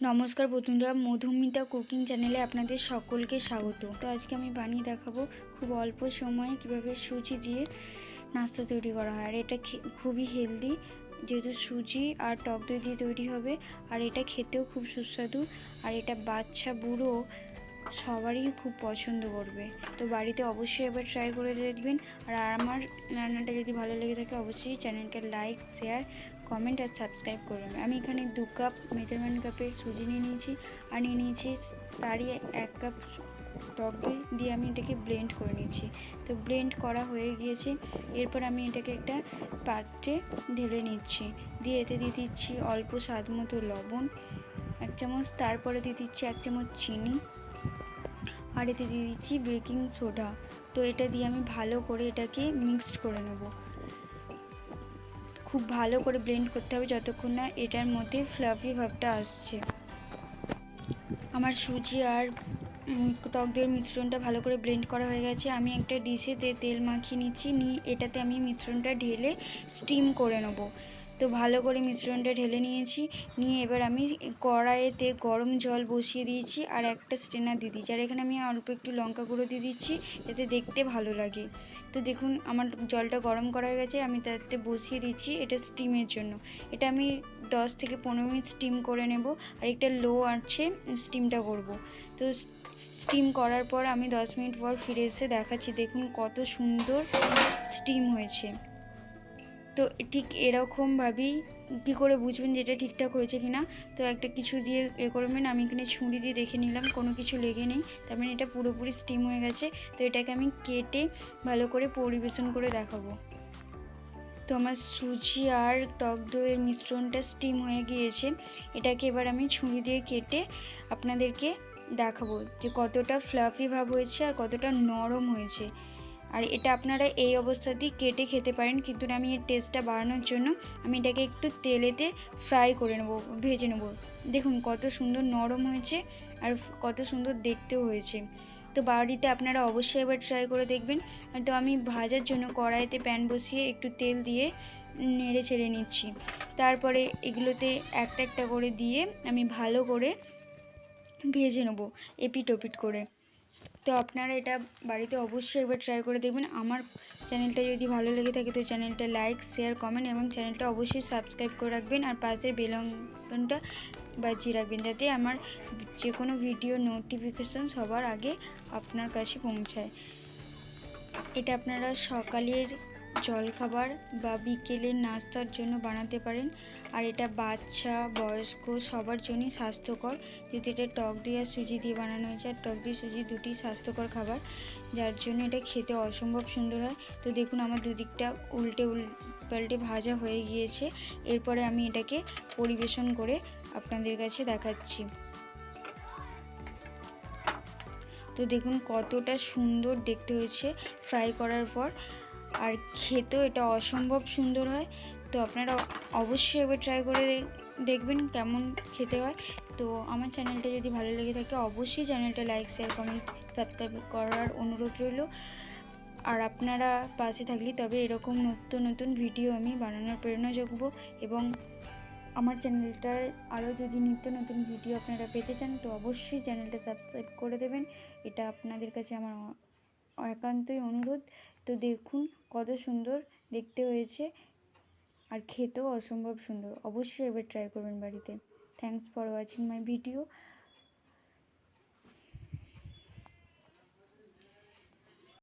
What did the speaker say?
নমস্কার বন্ধুরা, মধুমিতা কুকিং চ্যানেলে আপনাদের সকলকে স্বাগত। তো আজকে আমি বানিয়ে দেখাবো খুব অল্প সময়ে কীভাবে সুজি দিয়ে নাস্তা তৈরি করা হয়। আর এটা খুবই হেলদি যেহেতু সুজি আর টক দই দিয়ে তৈরি হবে। আর এটা খেতেও খুব সুস্বাদু। আর এটা বাচ্চা বুড়ো সবারই খুব পছন্দ করবে। তো বাড়িতে অবশ্যই এবার ট্রাই করে দেখবেন। আর আমার রান্নাটা যদি ভালো লেগে থাকে, অবশ্যই চ্যানেলটা লাইক শেয়ার কমেন্ট আর সাবস্ক্রাইব করবেন। আমি এখানে দু কাপ মেজারমেন্ট কাপের সুজি নিয়ে নিয়েছি। আর নিয়ে নিয়েছি তারই এক কাপ টক দিয়ে আমি এটাকে ব্লেন্ড করে নিয়েছি। তো ব্লেন্ড করা হয়ে গিয়েছে। এরপর আমি এটাকে একটা পাত্রে ঢেলে নিচ্ছি। দিয়ে এতে দিয়ে দিচ্ছি অল্প স্বাদ মতো লবণ, এক চামচ। তারপরে দিয়ে দিচ্ছি এক চামচ চিনি। আর এতে দিয়ে দিচ্ছি বেকিং সোডা। তো এটা দিয়ে আমি ভালো করে এটাকে মিক্সড করে নেব। খুব ভালো করে ব্লেন্ড করতে হবে যতক্ষণ না এটার মধ্যে ফ্লাফি ভাবটা আসছে। আমার সুজি আর টক দইয়ের মিশ্রণটা ভালো করে ব্লেন্ড করা হয়ে গেছে। আমি একটা ডিশেতে তেল মাখিয়ে নিচ্ছি, নিয়ে এটাতে আমি মিশ্রণটা ঢেলে স্টিম করে নেব। তো ভালো করে মিশ্রণটা ঢেলে নিয়েছি। নিয়ে এবার আমি কড়াইতে গরম জল বসিয়ে দিয়েছি আর একটা স্টেনার দিয়ে দিয়েছি। আর এখানে আমি অল্প একটু লঙ্কা গুঁড়ো দিয়ে দিচ্ছি, যাতে দেখতে ভালো লাগে। তো দেখুন, আমার জলটা গরম করা হয়ে গেছে, আমি তাতে বসিয়ে দিচ্ছি এটা স্টিমের জন্য। এটা আমি দশ থেকে পনেরো মিনিট স্টিম করে নেব। আর একটা লো আছে স্টিমটা করব। তো স্টিম করার পর আমি দশ মিনিট পর ফিরে এসে দেখাচ্ছি। দেখুন কত সুন্দর স্টিম হয়েছে। তো ঠিক এরকমভাবেই কী করে বুঝবেন যে এটা ঠিকঠাক হয়েছে কি না তো একটা কিছু দিয়ে এ করবেন, আমি এখানে ছুরি দিয়ে দেখে নিলাম, কোনো কিছু লেগে নেই। তার মানে এটা পুরোপুরি স্টিম হয়ে গেছে। তো এটাকে আমি কেটে ভালো করে পরিবেশন করে দেখাবো। তো আমার সুজি আর টক দইয়ের মিশ্রণটা স্টিম হয়ে গিয়েছে। এটাকে এবার আমি ছুরি দিয়ে কেটে আপনাদেরকে দেখাবো যে কতটা ফ্লাফি ভাব হয়েছে আর কতটা নরম হয়েছে। আর এটা আপনারা এই অবস্থাতেই কেটে খেতে পারেন। কিন্তু আমি এর টেস্টটা বাড়ানোর জন্য আমি এটাকে একটু তেলেতে ফ্রাই করে নেব, ভেজে নেব। দেখুন, কত সুন্দর নরম হয়েছে আর কত সুন্দর দেখতেও হয়েছে। তো বাড়িতে আপনারা অবশ্যই এবার ট্রাই করে দেখবেন। তো আমি ভাজার জন্য কড়াইতে প্যান বসিয়ে একটু তেল দিয়ে নেড়ে ছেড়ে নিচ্ছি। তারপরে এগুলোতে একটা একটা করে দিয়ে আমি ভালো করে ভেজে নেব এপিট ওপিট করে। তো আপনারা এটা বাড়িতে অবশ্যই একবার ট্রাই করে দেখবেন। আমার চ্যানেলটা যদি ভালো লেগে থাকে তো চ্যানেলটা লাইক শেয়ার কমেন্ট এবং চ্যানেলটা অবশ্যই সাবস্ক্রাইব করে রাখবেন আর পাশের বেলঙ্কনটা বাজিয়ে রাখবেন যাতে আমার যে কোনো ভিডিও নোটিফিকেশান সবার আগে আপনার কাছে পৌঁছায়। এটা আপনারা সকালের জলখাবার বা বিকেলের নাস্তার জন্য বানাতে পারেন। আর এটা বাচ্চা, বয়স্ক, সবার জন্যই স্বাস্থ্যকর। যেহেতু এটা টক দিয়ে আর সুজি দিয়ে বানানো হয়েছে আর টক দিয়ে সুজি দুটি স্বাস্থ্যকর খাবার। যার জন্য এটা খেতে অসম্ভব সুন্দর হয়। তো দেখুন আমার দুদিকটা উল্টে উল, পাল্টে ভাজা হয়ে গিয়েছে। এরপরে আমি এটাকে পরিবেশন করে আপনাদের কাছে দেখাচ্ছি। তো দেখুন কতটা সুন্দর দেখতে হয়েছে। ফ্রাই করার পর আর খেতেও এটা অসম্ভব সুন্দর হয়। তো আপনারা অবশ্যই এবার ট্রাই করে দেখবেন কেমন খেতে হয়। তো আমার চ্যানেলটা যদি ভালো লেগে থাকে, অবশ্যই চ্যানেলটা লাইক শেয়ার কমেন্ট সাবস্ক্রাইব করার অনুরোধ রইল। আর আপনারা পাশে থাকলে তবে এরকম নতুন নতুন ভিডিও আমি বানানোর প্রেরণা জগব এবং আমার চ্যানেলটার আরও যদি নিত্য নতুন ভিডিও আপনারা পেতে চান, তো অবশ্যই চ্যানেলটা সাবস্ক্রাইব করে দেবেন। এটা আপনাদের কাছে আমার একান্তই অনুরোধ। তো দেখুন কত সুন্দর দেখতে হয়েছে আর খেতেও অসম্ভব সুন্দর। অবশ্যই এবার ট্রাই করবেন বাড়িতে। Thanks for watching my video